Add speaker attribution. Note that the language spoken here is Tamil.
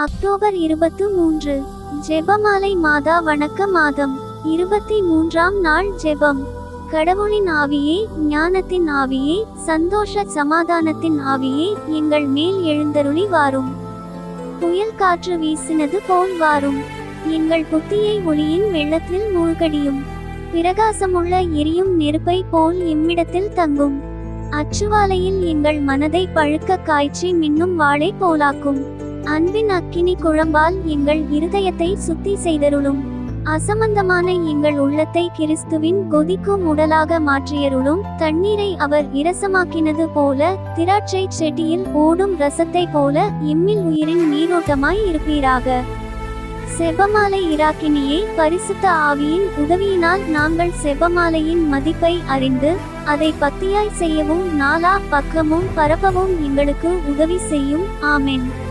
Speaker 1: அக்டோபர் இருபத்து மூன்று ஜெபமாலை மாதா வணக்க மாதம். இருபத்தி மூன்றாம் நாள் ஜெபம். கடவுளின் ஆவியே ஞானத்தின் ஆவியே சந்தோஷ சமாதானத்தின் ஆவியே எங்கள் மேல் எழுந்தருளி வாரும். புயல் காற்று வீசினது போல் வாரும். எங்கள் புத்தியை ஒளியின் வெள்ளத்தில் மூழ்கடியும். பிரகாசமுள்ள எரியும் நெருப்பை போல் எம்மிடத்தில் தங்கும். அச்சுவாலையில் எங்கள் மனதை பழுக்க காய்ச்சி மின்னும் வாளை போலாக்கும். அன்பின் அக்கினி குழம்பால் எங்கள் இருதயத்தை சுத்தி செய்தருளும். அசம்பந்தமான எங்கள் உள்ளத்தை கிறிஸ்துவின் கொதிக்கும் உடலாக மாற்றியருளும். தண்ணீரை அவர் இரசமாக்கினது போல திராட்சை செடியில் ஓடும் ரசத்தை போல இம்மில் உயிரின் நீரோட்டமாய் இருப்பீராக. செபமாலை இராக்கினியே பரிசுத்த ஆவியின் உதவியினால் நாங்கள் செபமாலையின் மதிப்பை அறிந்து அதை பக்தியாய் செய்யவும் நாலா பக்கமும் பரப்பவும் எங்களுக்கு உதவி செய்யும். ஆமென்.